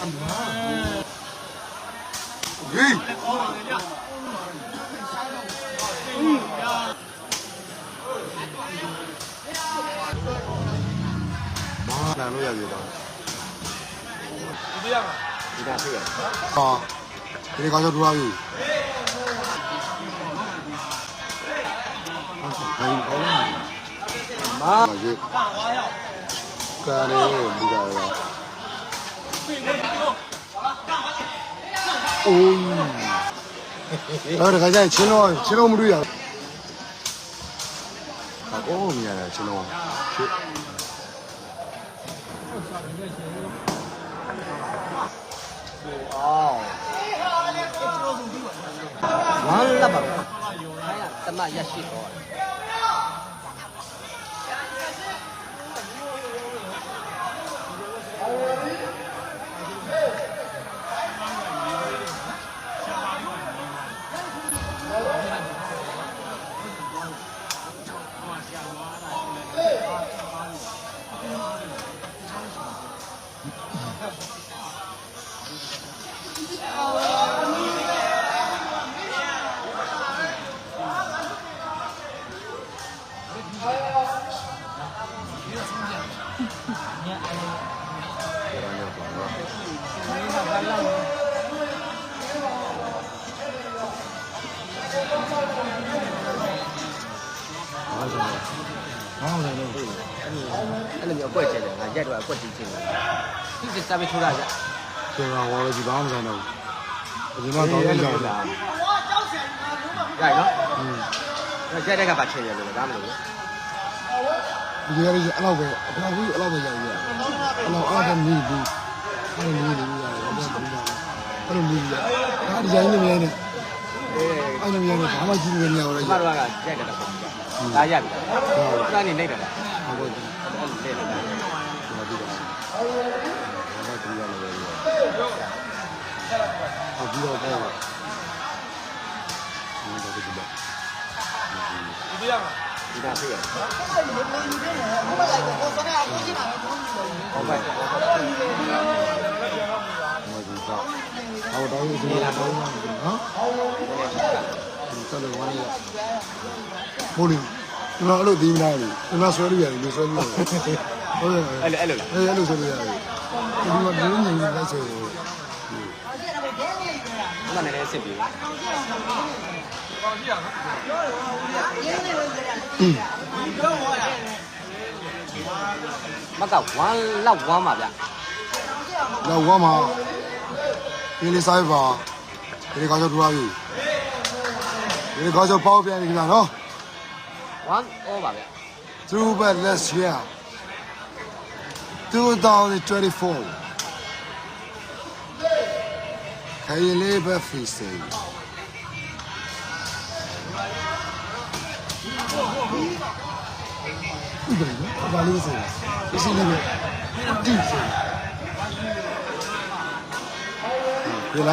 ဟေးမာလာလို့ရပြီတော့ဒီတာဖြစ်ရဟာဒီကောင်တော့ဒူလာပြီဟိုင်းကောင်းလားမာမကြီးကာနေဒီကရအိုးအဲ့ဒါကကြချင်း 好了，干哈去？哎呀，上啥？哦，那个刚青龙，青龙屋里呀。哦，伢嘞，青龙。完了吧？哎呀，他妈也稀了。 ကျတယ်ငါရက်တော့အကွက်ကြီးချင်းတယ်ဒီစစပထိုးတာကြကျွန်တော်ဝါလို့ဒီဘာမှမဆိုင်တော့ဘူးဒီမှာတော့ရအောင်လားရိုက်နော်อืมရက်တဲ့ကပါချင်းရတယ်ဒါမလို့ဒီရည်အဲ့လောက်ပဲအဲ့လောက်ဘူးအဲ့လောက်ပဲရည်ရအဲ့လောက်အားလည်းမီးဘူးအဲ့လိုမီးနေရတယ်ဘာလို့လဲအဲ့လိုမီးရဒါဒီဇိုင်းနေနေနေအေးအဲ့လိုမျိုးနဲ့ဘာမှကြည့်နေနေရတော့ဒီရမှာတော့ကရက်တဲ့ပုံကြဒါရက်ပြီခဏနေနေတယ်လားဟုတ်ကဲ့အဲ့လိုနေတယ်ကျွ မ်းရမိုးလီကျွန်တော်အဲ့လိုဒီမလားကျွန်တော်ဆွဲလို့ရတယ်လို့ဆွဲလို့ရတယ် ဟုတ်တယ်အဲ့လိုအဲ့လိုလားအဲ့လိုဆွဲလို့ရတယ်ဒီမှာဒီလိုနေနေလိုက်ဆွဲတယ်ဒီမှာလည်းစစ်ပြီမကဝမ်းလောက်ဝမ်းပါဗျတော့ဝမ်းမှာဒီလေးဆိုင်ပါဒီကောင်တော့ထူလာပြီဒီကောင်တော့ပေါ့ပြန်ပြီခင်ဗျာနော်ဝမ်းဩပါဗျ through but last year 2024 you. everything İbrahim, Valide Zeynep. you, mi? Değil Zeynep. Kuyla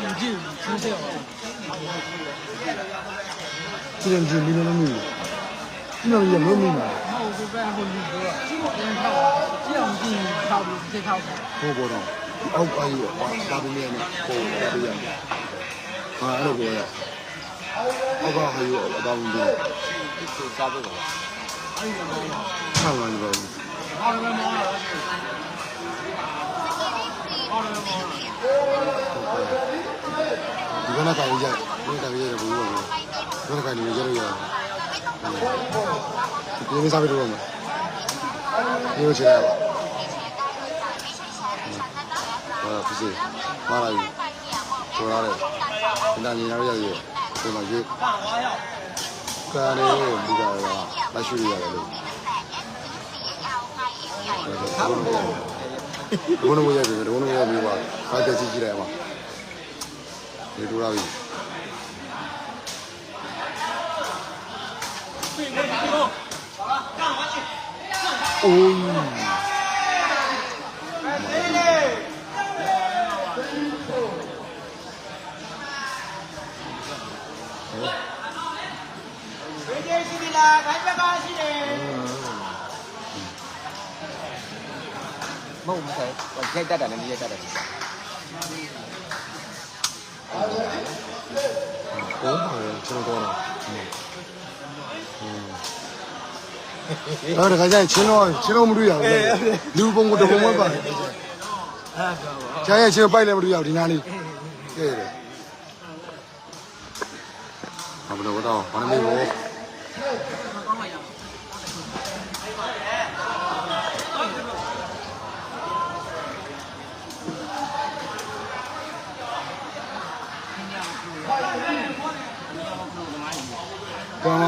上进之教。这两只没得了命，你那也没命啊！帽子戴好，你哥，先看我，奖金差不多，先看。好过着，好可以，花花多少钱呢？好，这样，啊，二哥的，好高还有，我到五百。一？看完就了。 ဒီကနေ့ကလည်းရတယ်ဒီကနေ့ကလည်းရတယ်ဘူးပါဘူးဒီကနေ့ကလည်းရရရတယ်ဒီနေ့စားပြီးတော့မှာဒီလိုချင်ရပါအာဖြစ်စီမာလာယူဆိုရတယ်ဒီနေ့နေရရရဒီမှာရေးကာရီဒီကရမရှိရတယ်လို့ဟုတ်ပါဘူး န်းတော်ရပြီပါဖိုက်တက်ကြည့်ကြည့်လိုက်ပါဒီလိုလာပြီအိုး မဟုတ်ဘူးဆိုင်ရိုက်တတ်တာနဲ့ရိုက်တတ်တယ်ကိုယ်ကျွန်တော်တော့အဲ့ဒါကကြရင်ချင်းတော့ချင်းတော့မတွေ့ရဘူးလူပုံကတပုံပဲပါတယ်အဲ့ဒါပြောပါကျန်ရဲ့ချင်းပိုက်လည်းမတွေ့ရဘူးဒီနားလေးကဲတယ်ဘာလို့တော့ဘာလို့မလို့ ကောင်း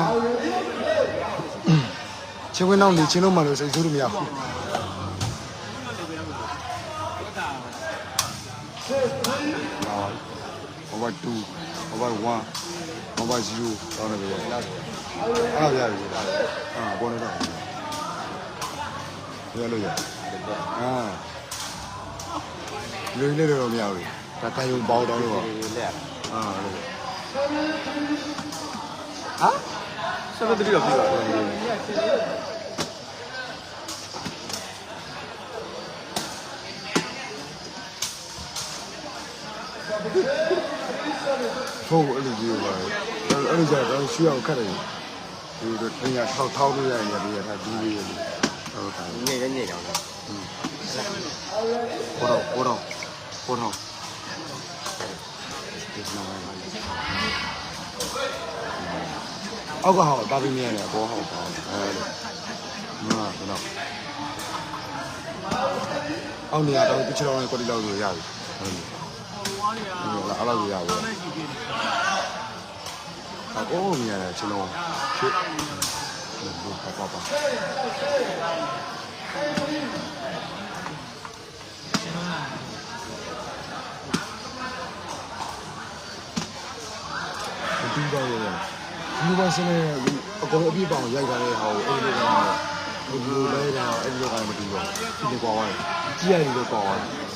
ချင်းဝင်တော့နေချင်းတော့မှလို့စိတ်ဆိုးလို့မရဘူး over 2 over 1 over 0တော့လည်းပဲအဲ့ဒါရပြီအာပေါ်နေတော့ရလို့ရအာလူလေးတော့မရဘူးဒါတိုင်ုံပေါတော့လို့ပါလက်အာလို့ ဟာဆက်လို့တတိတော့ပြပါဖုန်းအဲ့လိုကြည့်ပါအဲ့လိုကြတော့ရှိအောင်ခက်တယ်ဒီတော့တင်ရထောက်ထောက်လို့ရရင်ဒီရထားဒီလေးရဟုတ်ကဲ့ညနေညနေတော့ပေါ်တော့ပေါ်တော့ပေါ်တော့ဒီ 奥克好大背面的，多好包的，哎，嗯，真的。奥尼亚到底吃了哪个地老多呀？嗯，嗯，哪老多呀？啊，奥尼亚吃了，吃，嗯，好包包。冰糕有点。 လုံးချစ်ပါပါပါဒီတော့ရတယ်ဒီဘက်စနေအကောင်အပြည့်ပေါင်ရိုက်ထားတဲ့ဟာကိုအဲ့လိုကဘယ်လိုလဲတော့အဲ့လိုကမတူတော့ဒီလိုကွာသွားတယ်ကြည့်ရတယ်လို့ကွာသွားတယ်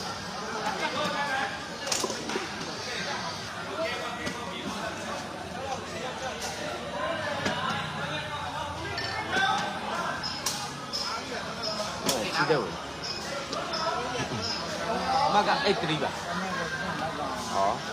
ရှိတယ်ဝင်မကအဲ့3ပါဟော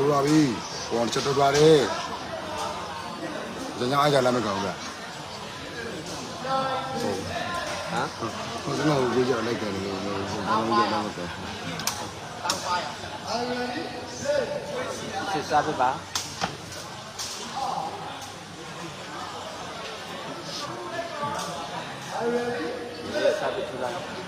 ထိုးပါပြီဟောချက်တော့ပါတယ်ညညအားကြလာမကောင်းဘူးလားဟုတ်ဟမ်ဟိုကျွန်တော်ကိုကြောက်လိုက်တယ်လို့ဟိုဘာလို့ကြောက်လဲမသိစစ်စားပြပါစစ်စားပြထူလာဘူးဒီဖက်ကနေလာပါခိုင်းတော့လို့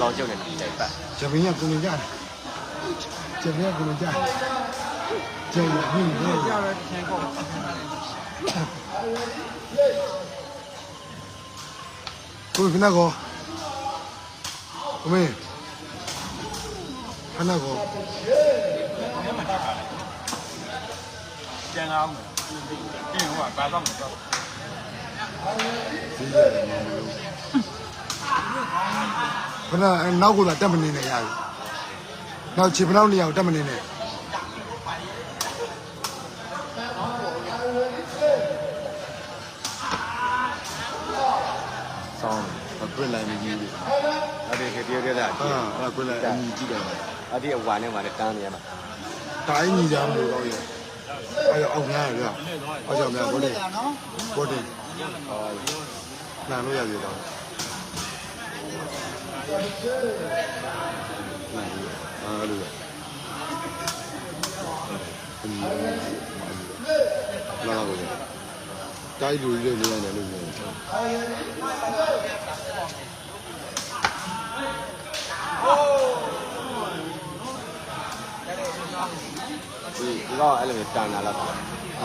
老久的了，对吧？这边也不能干，这边也不能干，这也不能干。我们那个，我们，他那个。煎啊，这个我摆上了。 ခဏနောက်ကိုသာတက်မနေနဲ့ရပြီနောက်ခြေဖနောက်နေရာကိုတက်မနေနဲ့ဆောင်းကွက်လိုက်မြည်တယ်ဟုတ်တယ်ခေတ္တရက်တာဟုတ်လားကွက်လိုက်အမြည်ကြည့်တယ်အဲ့ဒီအဝါနဲ့မှလည်းတန်းနေရမှာတိုင်းညီကြမလို့တော့ရအဲ့တော့အောင်များရပြောအောင်ကြောင့်များကိုလေးကိုလေးနာလို့ရပြီတော့ 该留意的留意点，留意点。那个站哪了？嗯。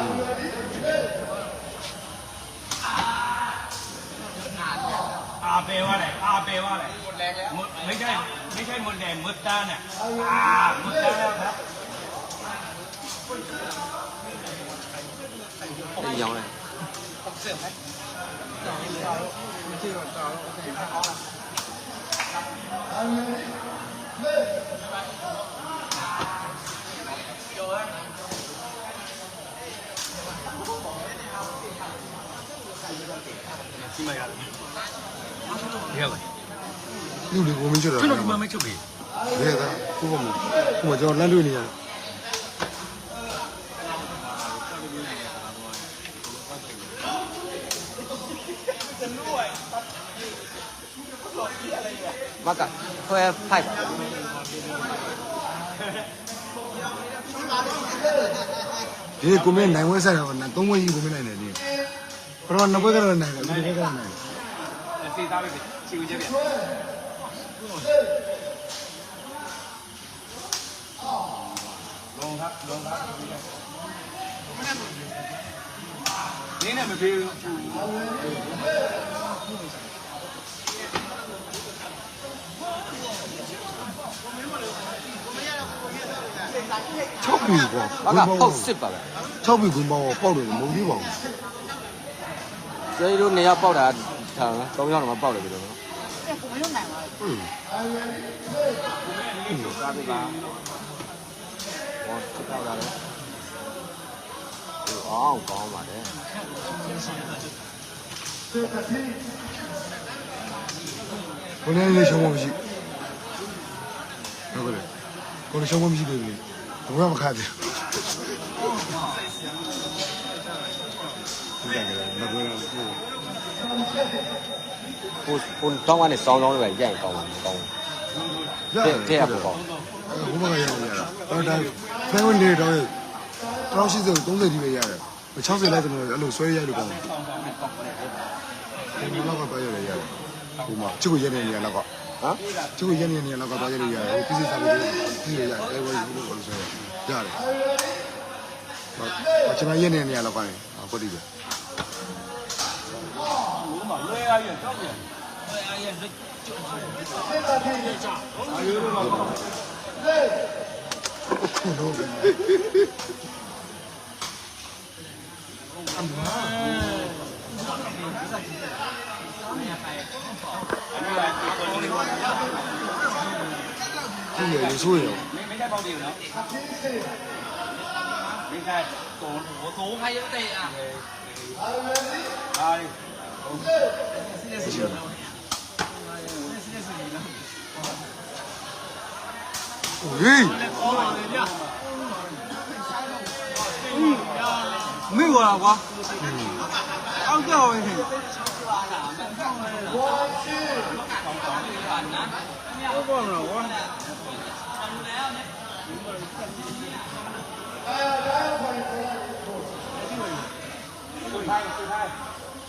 阿伯，我来，阿， แรงแล้ว หมดไม่ใช่ไม่ใช่หมดแดงหมดตาเนี่ยอ่าหมดตาแล้วครับได้ยาวเลยผมเสื่อมไหมต่อเลยไม่ใช่ต่อที่มาครับเรียกเลย လူတွေကိုမင်းချတော့ကျွန်တော်ဒီမှာမချုပ်ပြီလေကကိုကမကိုကကျွန်တော်လမ်းတွေ့နေရတယ်မကခွဲဖိုက်ဒီကိုမင်းနိုင်ဝဲဆိုင်တော့သုံးဝဲကြီးကိုမင်းနိုင်တယ်ဒီပထမနှစ်ဘွဲကတော့နိုင်တယ်ဒီဘွဲကတော့နိုင်တယ်စီသားပဲချီဦးချက်ပြ န်လုံးครับလုံးครับနင်းနဲ့မပြေဘူး 6ပြီကွာ မကပုတ်စစ်ပါပဲ 6ပြီကွန်ပေါပေါက်တယ်မဟုတ်သေးပါဘူး ကျေးတို့နေရာပေါက်တာထားတော့ယောက်တော့မပေါက်တယ်ပြီတော့ 我嗯有买完。嗯。我知道了。啊，我搞嘛的？我连那个小木器。哪个嘞？搞那小木器对不对？不让我看的。你干的？哪个呀？ ကနေ့မကွေးဘူးကိုကိုတောင်းကနေစောင်းစောင်းတွေပဲရိုက်ကောင်းတယ်ကောင်းတယ်တဲ့တဲ့ပေါ့ဘုမကရရတာတော့ဒါဖဲဝင်နေတော့တော့ရှိစေ30ဒီပဲရတယ်60လိုက်တယ်အဲ့လိုဆွဲရိုက်လို့ကောင်းတယ်ဒီလောက်ကပါရရရတယ်ဒီမှာချစ်ကိုရနေနေရတော့ဟမ်ချစ်ကိုရနေနေရတော့ပါရရရတယ်ပြည်စီစားပြီးပြည်ရရတယ်အဲဝဲလို့လို့ဆိုရတယ်ဟုတ်ကျွန်တော်ရနေနေရတော့ပါတယ်ဟုတ်တယ်လွယ်ရရင်တော့ပြ 要远照点，我要远这就是这个可以炸，还有那个，对。干嘛？这也有作用。没没带包顶呢？没带，走我走还有带啊。啊。喂？没有啊，我。我去多少人？我是。多少人？我。四台，四台。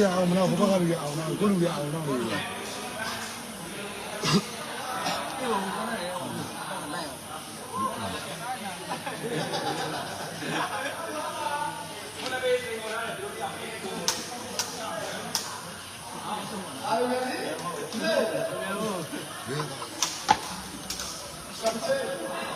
ကြီးအောင်မလားဘဘကကြီးအောင်လားကိုလူကြီးအောင်လားလို့ပြောအဲ့ဒါ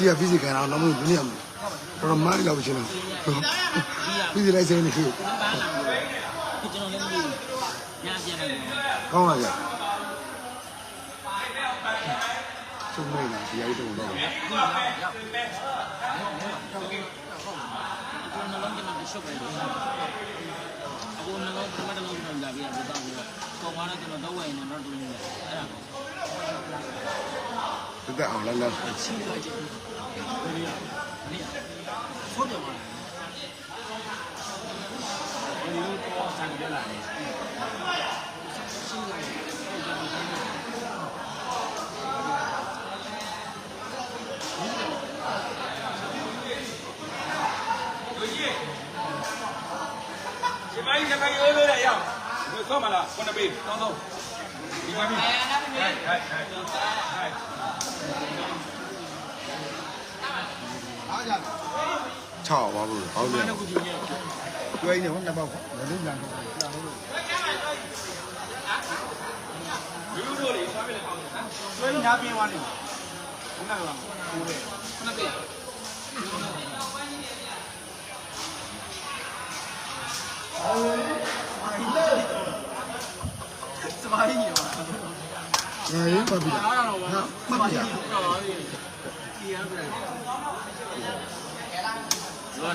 ရှိရဖိစီခံအောင်တော့မလို့ညံ့တော့မိုင်းလောက်ရှင်တော့ဖိစီလိုက်စင်းနေခေကောင်းပါကြချုံနေလားဒီရိုက်တော့တော့တက်အောင်လည်းလည်းဒီပိုင်းဒီပိုင်းရိုးရိုးနဲ့ရအောင်ဒီဆော့မလားခုနပေးတောင်းတော့ဒီပိုင်းဟဲ့ဟဲ့ဟဲ့ဟဲ့ချောက်ပါဘူးဟောင်းပြန်ကျွေးနေဟောနှစ်ပေါက်လည်းလုံးပြ 就在俺那那。chị mấy chị mấy ơi đây này không người khóc mà là con đập bì đâu đâu đi qua bì đây đây đây đây 炒吧不是，好点。对，你问他吧，我都讲。所以你那边玩的，我那个，我的，我那边。哎，怎么还有啊？Đấy, bà bị Dạ, mất gì à? Hãy subscribe cho kênh Ghiền Mì Gõ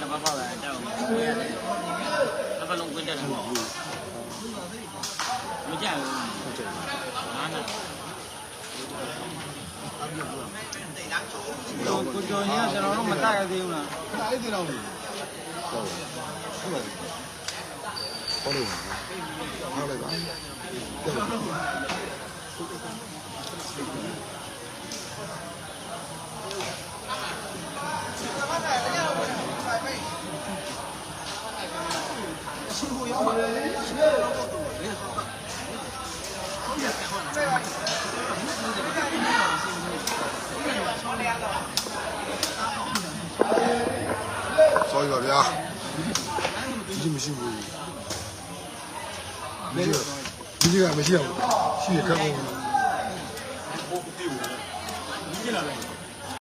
Để không bỏ lỡ những video hấp dẫn Cô chơi nhé, cho nó mà tay tiêu nè Tay tiêu đâu Có đường Hao này bán 烧一个的啊，辛不辛苦？没事，没事，没事，谢谢看过。